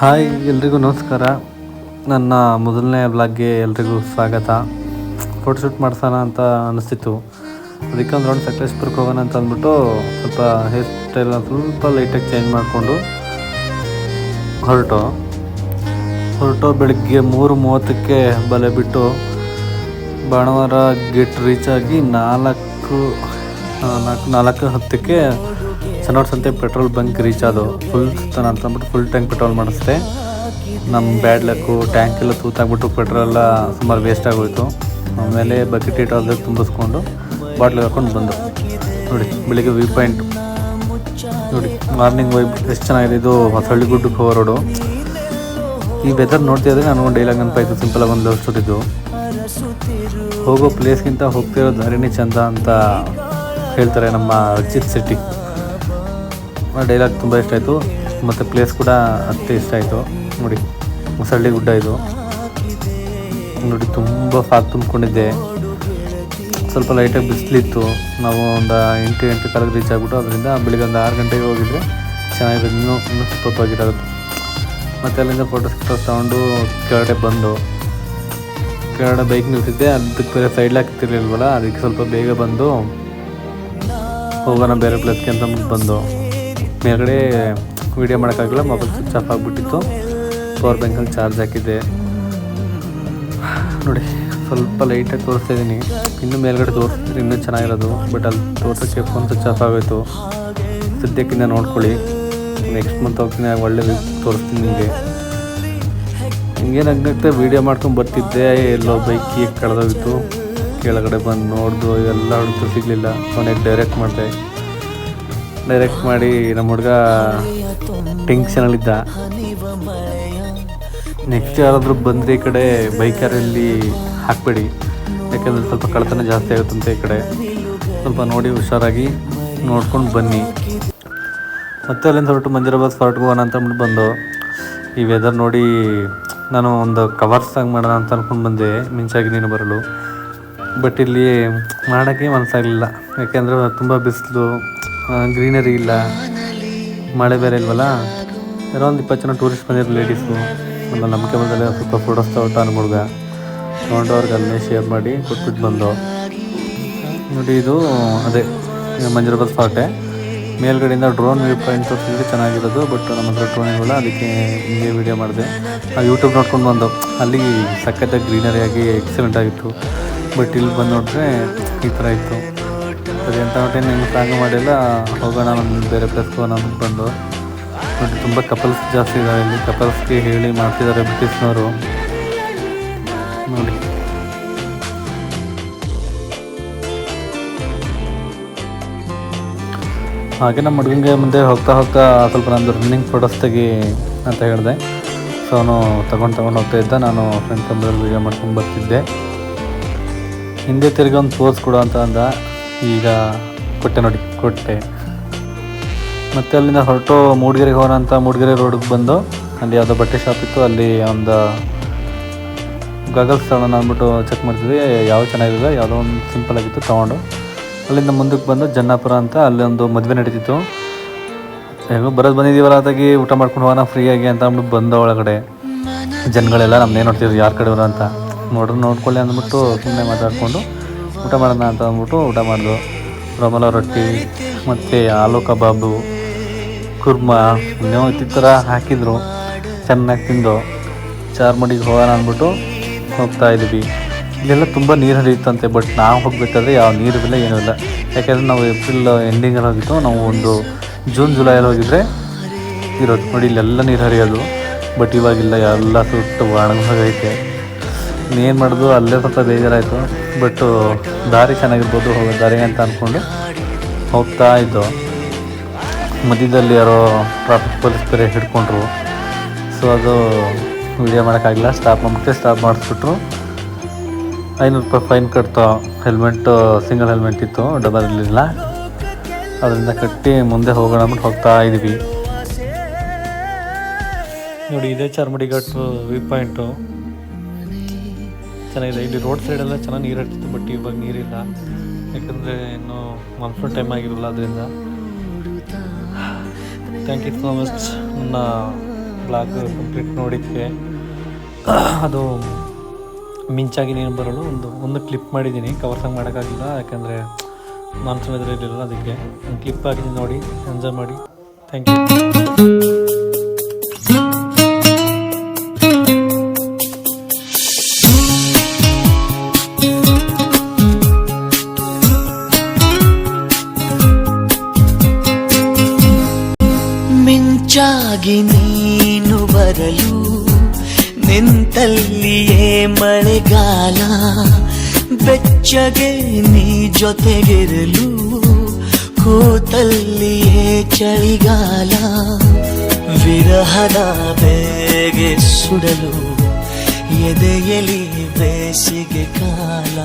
Hi, ಎಲ್ರಿಗೂ ನಮಸ್ಕಾರ. ನನ್ನ ಮೊದಲನೇ ಬ್ಲಾಗ್ಗೆ ಎಲ್ರಿಗೂ ಸ್ವಾಗತ. ಫೋಟೋಶೂಟ್ ಮಾಡ್ಸೋಣ ಅಂತ ಅನಿಸ್ತಿತ್ತು. ಅದಕ್ಕೆ ಒಂದು ರೌಂಡ್ ಸಕಲೇಶ್ಪುರಕ್ಕೆ ಹೋಗೋಣ ಅಂತ ಅಂದ್ಬಿಟ್ಟು ಸ್ವಲ್ಪ ಹೇರ್ ಸ್ಟೈಲ್ ಸ್ವಲ್ಪ ಲೈಟಾಗಿ ಚೇಂಜ್ ಮಾಡಿಕೊಂಡು ಹೊರಟು. ಹೊರಟು ಬೆಳಗ್ಗೆ ಮೂರು ಮೂವತ್ತಕ್ಕೆ ಬಲೆ ಬಿಟ್ಟು ಬಾಣವಾರ ಗೇಟ್ ರೀಚ್ ಆಗಿ ನಾಲ್ಕು ನಾಲ್ಕು ನಾಲ್ಕು ಹತ್ತಕ್ಕೆ ಸನ್ನೋಡ್ ಸಂತೆ ಪೆಟ್ರೋಲ್ ಬಂಕ್ ರೀಚ್ ಆದವು. ಫುಲ್ ಸುತ್ತಾನ ಅಂತ ಅಂದ್ಬಿಟ್ಟು ಫುಲ್ ಟ್ಯಾಂಕ್ ಪೆಟ್ರೋಲ್ ಮಾಡಿಸ್ತೆ ನಮ್ಮ ಬ್ಯಾಡ್ ಲಕ್ಕು ಟ್ಯಾಂಕ್ ಎಲ್ಲ ತೂತಾಗ್ಬಿಟ್ಟು ಪೆಟ್ರೋಲ್ ಎಲ್ಲ ಸುಮಾರು ವೇಸ್ಟ್ ಆಗೋಯ್ತು. ಆಮೇಲೆ ಬಕೆಟ್ ಇಟ್ಟು ತುಂಬಿಸ್ಕೊಂಡು ಬಾಟ್ಲಿಗೆ ಹಾಕೊಂಡು ಬಂದು. ನೋಡಿ, ಬೆಳಿಗ್ಗೆ ವ್ಯೂ ಪಾಯಿಂಟ್ ನೋಡಿ ಮಾರ್ನಿಂಗ್ ವೈಬ್ ಎಷ್ಟು ಚೆನ್ನಾಗಿದೆ ಇದು ಹೊಸಳ್ಳಿ ಗುಡ್ಡಕ್ಕೆ ಹೋಗೋ ರೋಡು ಈ ವೆದರ್ ನೋಡ್ತಿದ್ರೆ ನಾನು ಡೈಲಾಗ್ ನೆನಪಾಯ್ತು ಸಿಂಪಲ್ ಆಗಿ ಒಂದು ಲವ್ ಹೋಗೋ ಪ್ಲೇಸ್ಗಿಂತ ಹೋಗ್ತಿರೋ ದಾರಿನೇ ಚಂದ ಅಂತ ಹೇಳ್ತಾರೆ ನಮ್ಮ ಅರ್ಜಿತ್ ಶೆಟ್ಟಿ. ಡೈಲಾಗ್ ತುಂಬ ಇಷ್ಟ ಆಯಿತು. ಮತ್ತು ಪ್ಲೇಸ್ ಕೂಡ ಅಷ್ಟೇ ಇಷ್ಟ ಆಯಿತು. ನೋಡಿ ಮುಸಳ್ಳಿ ಗುಡ್ಡ ಇದು. ನೋಡಿ, ತುಂಬ ಫಾಗ್ ತುಂಬಿಕೊಂಡಿದ್ದೆ. ಸ್ವಲ್ಪ ಲೈಟಾಗಿ ಬಿಸಿಲಿತ್ತು. ನಾವು ಒಂದು ಎಂಟು ಎಂಟು ಕಾಲಕ್ಕೆ ರೀಚ್ ಆಗಿಬಿಟ್ಟು ಅದರಿಂದ ಬೆಳಿಗ್ಗೆ ಒಂದು ಆರು ಗಂಟೆಗೆ ಹೋಗಿದ್ರೆ ಚೆನ್ನಾಗಿರೋದು ಇನ್ನೂ ಇನ್ನೂ ಸೂಪರ್ವಾಗಿರೋದು ಮತ್ತು ಅಲ್ಲಿಂದ ಫೋಟೋಸ್ ಫೋಟೋಸ್ ತೊಗೊಂಡು ಕೆಳಗಡೆ ಬಂದು, ಕೆಳಗಡೆ ಬೈಕ್ ನಿಲ್ಸಿದ್ದೆ ಅದಕ್ಕೆ ಬೇರೆ ಸೈಡ್ ಹಾಕ್ತಿರ್ಲಿಲ್ವಲ್ಲ, ಅದಕ್ಕೆ ಸ್ವಲ್ಪ ಬೇಗ ಬಂದು ಹೋಗೋಣ ಬೇರೆ ಪ್ಲೇಸ್ಗೆ ಅಂತ ಬಂದು. ಮೇಲ್ಗಡೆ ವೀಡಿಯೋ ಮಾಡೋಕ್ಕಾಗಿಲ್ಲ ಮೊಬೈಲ್ ಸ್ವಿಚ್ ಆಫ್ ಆಗಿಬಿಟ್ಟಿತ್ತು. ಪವರ್ ಬ್ಯಾಂಕಲ್ಲಿ ಚಾರ್ಜ್ ಹಾಕಿದ್ದೆ. ನೋಡಿ, ಸ್ವಲ್ಪ ಲೈಟಾಗಿ ತೋರಿಸ್ತಾ ಇದ್ದೀನಿ. ಇನ್ನೂ ಮೇಲ್ಗಡೆ ತೋರಿಸಿದ್ರೆ ಇನ್ನೂ ಚೆನ್ನಾಗಿರೋದು ಬಟ್ ಅಲ್ಲಿ ತೋರ್ಸೋಕ್ಕೆ ಫೋನ್ ಸ್ವಿಚ್ ಆಫ್ ಆಗೋಯ್ತು. ಸದ್ಯಕ್ಕಿಂತ ನೋಡ್ಕೊಳ್ಳಿ. ನೆಕ್ಸ್ಟ್ ಮಂತ್ ಹೋಗ್ತೀನಿ, ಒಳ್ಳೆ ತೋರಿಸ್ತೀನಿ ನಿಮಗೆ. ಹಿಂಗೇನು ಹಂಗಾಗ್ತಾ ವೀಡಿಯೋ ಮಾಡ್ಕೊಂಡು ಬರ್ತಿದ್ದೆ, ಎಲ್ಲೋ ಬೈಕ್ ಕಳೆದೋಗಿತ್ತು ಕೆಳಗಡೆ ಬಂದು ನೋಡಿದ್ರು ಎಲ್ಲ ಹುಡುಕ್ತು ಸಿಗಲಿಲ್ಲ. ಕೊನೆಗೆ ಡೈರೆಕ್ಟ್ ಮಾಡಿದೆ? ಡೈರೆಕ್ಟ್ ಮಾಡಿ ನಮ್ಮ ಹುಡುಗ ಟೆನ್ಷನಲ್ಲಿದ್ದ ನೆಕ್ಸ್ಟ್ ಯಾರಾದರೂ ಬಂದರೆ ಈ ಕಡೆ ಬೈಕರಲ್ಲಿ ಹಾಕ್ಬೇಡಿ. ಯಾಕಂದರೆ ಸ್ವಲ್ಪ ಕಳ್ತನ ಜಾಸ್ತಿ ಆಗುತ್ತಂತೆ ಈ ಕಡೆ. ಸ್ವಲ್ಪ ನೋಡಿ ಹುಷಾರಾಗಿ ನೋಡ್ಕೊಂಡು ಬನ್ನಿ. ಮತ್ತೆ ಅಲ್ಲಿಂದ ಹೊರಟು ಮಂಜರಾಬಾದ್ ಫಾರ್ಟ್ಗೆ ಹೋಗೋಣ ಅಂತ ಅಂದ್ಬಿಟ್ಟು ಬಂದು. ಈ ವೆದರ್ ನೋಡಿ ನಾನು ಒಂದು ಕವರ್ಸ್ ಹಂಗೆ ಮಾಡೋಣ ಅಂತ ಅಂದ್ಕೊಂಡು ಬಂದೆ. ಮಿಂಚಾಗಿ ನೀನು ಬರಲು. ಬಟ್ ಇಲ್ಲಿ ಮಾಡೋಕ್ಕೆ ಮನಸ್ಸಾಗಲಿಲ್ಲ. ಯಾಕೆಂದರೆ ತುಂಬ ಬಿಸಿಲು ಗ್ರೀನರಿ ಇಲ್ಲ. ಮಳೆ ಬೇರೆ ಇಲ್ವಲ್ಲ? ಏನೋ ಒಂದು ಇಪ್ಪತ್ತು ಜನ ಟೂರಿಸ್ಟ್ ಬಂದಿರೋ ಲೇಡೀಸು ನಮ್ಮ ನಮ್ಮ ಬಂದಲ್ಲಿ ಸ್ವಲ್ಪ ಫೋಟೋಸ್ ತಗೊಟ್ಟು ಅನ್ ಹುಡುಗ ಅವ್ರಿಗೆ ಅಲ್ಲೇ ಶೇರ್ ಮಾಡಿ ಕೊಟ್ಬಿಟ್ಟು ಬಂದು. ನೋಡಿ, ಇದು ಅದೇ ಮಂಜರಾಬಾದ್ ಫಾರ್ಟೆ ಮೇಲ್ಗಡೆಯಿಂದ ಡ್ರೋನ್ ವ್ಯೂ ಪಾಯಿಂಟ್ ತೋರಿಸಿದ್ರೆ ಚೆನ್ನಾಗಿರೋದು ಬಟ್ ನಮ್ಮ ಹತ್ರ ಡ್ರೋನ್ ಇಲ್ಲ ಅದಕ್ಕೆ ಹಿಂಗೆ ವೀಡಿಯೋ ಮಾಡಿದೆ. ಆ ಯೂಟ್ಯೂಬ್ ನೋಡ್ಕೊಂಡು ಬಂದು. ಅಲ್ಲಿ ಸಖತ್ತಾಗಿ ಗ್ರೀನರಿಯಾಗಿ ಎಕ್ಸಲೆಂಟ್ ಆಗಿತ್ತು. ಬಟ್ ಇಲ್ಲಿ ಬಂದು ನೋಡಿದ್ರೆ ಈ ಥರ ಇತ್ತು. ಸರಿ ಅಂತ ಹೊಟ್ಟೆ ನಿಮ್ಗೆ ಪ್ಲ್ಯಾನ್ ಮಾಡಿಲ್ಲ, ಹೋಗೋಣ ಒಂದು ಬೇರೆ ಪ್ಲೇಸ್ಗೆ ಹೋಗೋಣ ಅಂದ್ಕೊಂಡು ಬಂದು. ನೋಡಿ, ತುಂಬ ಕಪಲ್ಸ್ ಜಾಸ್ತಿ ಇದ್ದಾರೆ ಇಲ್ಲಿ. ಕಪಲ್ಸ್ಗೆ ಹೇಳಿ ಮಾಡ್ತಿದ್ದಾರೆ ಬ್ರಿಟಿಷ್ನವರು. ನೋಡಿ. ಹಾಗೆ ನಮ್ಮ ಹುಡುಗಂಗೆ ಮುಂದೆ ಹೋಗ್ತಾ ಹೋಗ್ತಾ ಸ್ವಲ್ಪ ನಂದು ರನ್ನಿಂಗ್ ಫೋಟೋಸ್ ತೆಗಿ ಅಂತ ಹೇಳಿದೆ. ಸೊ ಅವನು ತಗೊಂಡು ತಗೊಂಡು ಹೋಗ್ತಾ ಇದ್ದ. ನಾನು ಫ್ರೆಂಡ್ ಕಂಬದಲ್ಲಿ ವೀಡಿಯೋ ಮಾಡ್ಕೊಂಡು ಬರ್ತಿದ್ದೆ. ಹಿಂದೆ ತಿರ್ಗಿ ಒಂದು ಪೋಸ್ ಕೊಡು ಅಂತ ಅಂದ. ಈಗ ಕೊಟ್ಟೆ ನೋಡಿ, ಕೊಟ್ಟೆ. ಮತ್ತು ಅಲ್ಲಿಂದ ಹೊರಟು ಮೂಡಿಗೆರೆಗೆ ಹೋಗೋಣ ಅಂತ ಮೂಡಿಗೆರೆ ರೋಡಿಗೆ ಬಂದು, ಅಲ್ಲಿ ಯಾವುದೋ ಬಟ್ಟೆ ಶಾಪ್ ಇತ್ತು, ಅಲ್ಲಿ ಒಂದು ಗಗಲ್ಸ್ ತಗೊಂಡು ಅಂದ್ಬಿಟ್ಟು ಚೆಕ್ ಮಾಡ್ತಿದ್ವಿ. ಯಾವ ಚೆನ್ನಾಗಿದೆ ಯಾವುದೋ ಒಂದು ಸಿಂಪಲ್ ಆಗಿತ್ತು, ತೊಗೊಂಡು. ಅಲ್ಲಿಂದ ಮುಂದಕ್ಕೆ ಬಂದು ಜನ್ನಾಪುರ ಅಂತ ಅಲ್ಲಿ ಒಂದು ಮದುವೆ ನಡೀತಿತ್ತು. ಹೇಗೋ ಬರೋದು ಬಂದಿದ್ದೀವಲ್ಲ ಅದಾಗಿ ಊಟ ಮಾಡ್ಕೊಂಡು ಹೋಗೋಣ ಫ್ರೀಯಾಗಿ ಅಂತ ಅಂದ್ಬಿಟ್ಟು ಬಂದ ಒಳಗಡೆ. ಜನಗಳೆಲ್ಲ ನಮ್ಮನ್ನೇ ನೋಡ್ತಿದ್ರು, ಯಾರ ಕಡೆಯವರು ಅಂತ. ನೋಡ್ರಿ, ನೋಡ್ಕೊಳ್ಳಿ ಅಂದ್ಬಿಟ್ಟು ಸುಮ್ಮನೆ ಮಾತಾಡಿಕೊಂಡು ಊಟ ಮಾಡೋಣ ಅಂತ ಅಂದ್ಬಿಟ್ಟು ಊಟ ಮಾಡಿದ್ರು ರಮಲ ರೊಟ್ಟಿ, ಮತ್ತು ಆಲೂ ಕಬಾಬು, ಕುರ್ಮಾ ಇನ್ನೂ ಈ ಥರ ಹಾಕಿದ್ರು. ಚೆನ್ನಾಗಿ ತಿಂದು. ಚಾರ್ಮಡಿಗೆ ಹೋಗೋಣ ಅಂದ್ಬಿಟ್ಟು ಹೋಗ್ತಾ ಇದ್ವಿ ಇಲ್ಲೆಲ್ಲ ತುಂಬ ನೀರು ಹರಿಯುತ್ತಂತೆ ಬಟ್ ನಾವು ಹೋಗಬೇಕಾದ್ರೆ ಯಾವ ನೀರು ಇಲ್ಲ, ಏನೂ ಇಲ್ಲ. ಯಾಕೆಂದರೆ ನಾವು ಏಪ್ರಿಲ್ ಎಂಡಿಂಗಲ್ಲಿ ಹೋಗಿದ್ದು, ನಾವು ಒಂದು ಜೂನ್ ಜುಲೈಯಲ್ಲಿ ಹೋಗಿದ್ರೆ ಇರೋದು. ನೋಡಿ, ಇಲ್ಲೆಲ್ಲ ನೀರು ಹರಿಯೋದು ಬಟ್ ಇವಾಗಿಲ್ಲ, ಎಲ್ಲ ಸುಟ್ಟು ಒಣಗೋಗೈತೆ ಏನು ಮಾಡೋದು? ಅಲ್ಲೇ ಸ್ವಲ್ಪ ಬೇಜಾರಾಯಿತು. ಬಟ್ಟು ದಾರಿ ಚೆನ್ನಾಗಿರ್ಬೋದು, ಹೋಗೋ ದಾರಿ ಅಂತ ಅಂದ್ಕೊಂಡು ಹೋಗ್ತಾ ಇದ್ದು. ಮಧ್ಯದಲ್ಲಿ ಯಾರೋ ಟ್ರಾಫಿಕ್ ಪೊಲೀಸ್ ಬೇರೆ ಹಿಡ್ಕೊಂಡ್ರು. ಸೊ ಅದು ವೀಡಿಯೋ ಮಾಡೋಕ್ಕಾಗಿಲ್ಲ. ಸ್ಟಾಪ್ ಮಾಡ್ಬಿಟ್ಟು ಸ್ಟಾಪ್ ಮಾಡಿಸ್ಬಿಟ್ರು. ಐನೂರು ರೂಪಾಯಿ ಫೈನ್ ಕಟ್ತು ಹೆಲ್ಮೆಟ್ಟು ಸಿಂಗಲ್ ಹೆಲ್ಮೆಟ್ ಇತ್ತು ಡಬಲ್ ಇರಲಿಲ್ಲ. ಅದರಿಂದ ಕಟ್ಟಿ ಮುಂದೆ ಹೋಗೋಣ ಅಂದ್ಬಿಟ್ಟು ಹೋಗ್ತಾ ಇದ್ವಿ. ನೋಡಿ, ಇದೇ ಚಾರ್ಮಡಿ ಘಾಟ್ ವ್ಯೂ ಪಾಯಿಂಟು ಚೆನ್ನಾಗಿದೆ. ಇಲ್ಲಿ ರೋಡ್ ಸೈಡೆಲ್ಲ ಚೆನ್ನಾಗಿ ನೀರು ಇರ್ತಿತ್ತು ಬಟ್ ಇವಾಗ ನೀರಿಲ್ಲ. ಯಾಕಂದರೆ ಇನ್ನು ಮಾನ್ಸೂನ್ ಟೈಮ್ ಆಗಿರಲ್ಲ, ಅದರಿಂದ. ಥ್ಯಾಂಕ್ ಯು ಸೋ ಮಚ್ ನನ್ನ ಬ್ಲಾಗ್ ಕಂಪ್ಲೀಟ್ ನೋಡಿದ್ದೆ ಅದು ಮಿಂಚಾಗಿ ನೀನು ಬರಲು ಒಂದು ಒಂದು ಕ್ಲಿಪ್ ಮಾಡಿದ್ದೀನಿ. ಕವರ್ ಸಾಂಗ್ ಮಾಡೋಕ್ಕಾಗಿಲ್ಲ, ಯಾಕಂದರೆ ಮಾನ್ಸೂನ್ ಇರಲಿಲ್ಲ ಅದಕ್ಕೆ. ಒಂದು ಕ್ಲಿಪ್ ಆಗಿ ನೋಡಿ ಎಂಜಾಯ್ ಮಾಡಿ. ಥ್ಯಾಂಕ್ ಯು ನೀನು ಬರಲು ನಿಂತಲ್ಲಿಯೇ ಮಳೆಗಾಲ, ಬೆಚ್ಚಗೆ ನೀ ಜೊತೆಗಿರಲು ಕೂತಲ್ಲಿಯೇ ಚಳಿಗಾಲ, ವಿರಹದ ಬೇಗೆ ಸುಡಲು ಎದೆಯಲಿ ಬೇಸಿಗೆ ಕಾಲ.